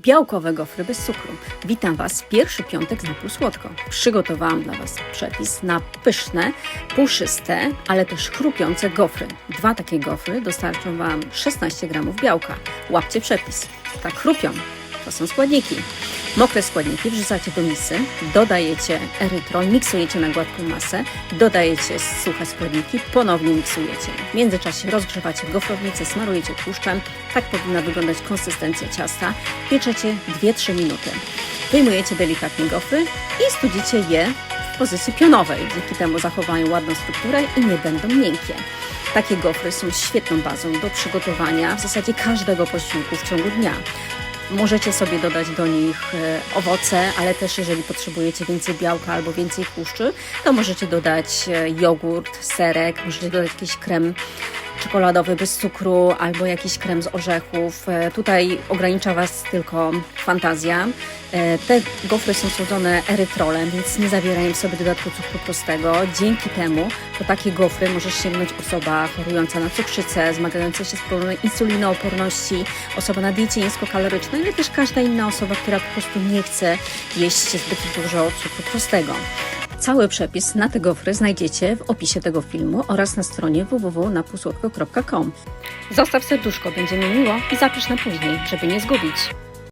białkowe gofry bez cukru. Witam Was pierwszy piątek z Napół Słodko. Przygotowałam dla Was przepis na pyszne, puszyste, ale też chrupiące gofry. Dwa takie gofry dostarczą Wam 16 gramów białka. Łapcie przepis. Tak chrupią. To są składniki. Mokre składniki wrzucacie do misy, dodajecie erytrol, miksujecie na gładką masę, dodajecie suche składniki, ponownie miksujecie. W międzyczasie rozgrzewacie gofrownicę, smarujecie tłuszczem. Tak powinna wyglądać konsystencja ciasta. Pieczecie 2-3 minuty. Wyjmujecie delikatnie gofry i studzicie je w pozycji pionowej. Dzięki temu zachowają ładną strukturę i nie będą miękkie. Takie gofry są świetną bazą do przygotowania w zasadzie każdego posiłku w ciągu dnia. Możecie sobie dodać do nich e, owoce, ale też jeżeli potrzebujecie więcej białka albo więcej tłuszczy, to możecie dodać e, jogurt, serek, możecie dodać jakiś krem czekoladowy bez cukru albo jakiś krem z orzechów. E, Tutaj ogranicza Was tylko fantazja. E, Te gofry są słodzone erytrolem, więc nie zawierają w sobie dodatku cukru prostego. Dzięki temu po takie gofry może sięgnąć osoba chorująca na cukrzycę, zmagająca się z problemem insulinooporności, osoba na diecie niskokalorycznej, ale też każda inna osoba, która po prostu nie chce jeść zbyt dużo cukru prostego. Cały przepis na te gofry znajdziecie w opisie tego filmu oraz na stronie www.napusłodko.com. Zostaw serduszko, będzie mi miło i zapisz na później, żeby nie zgubić.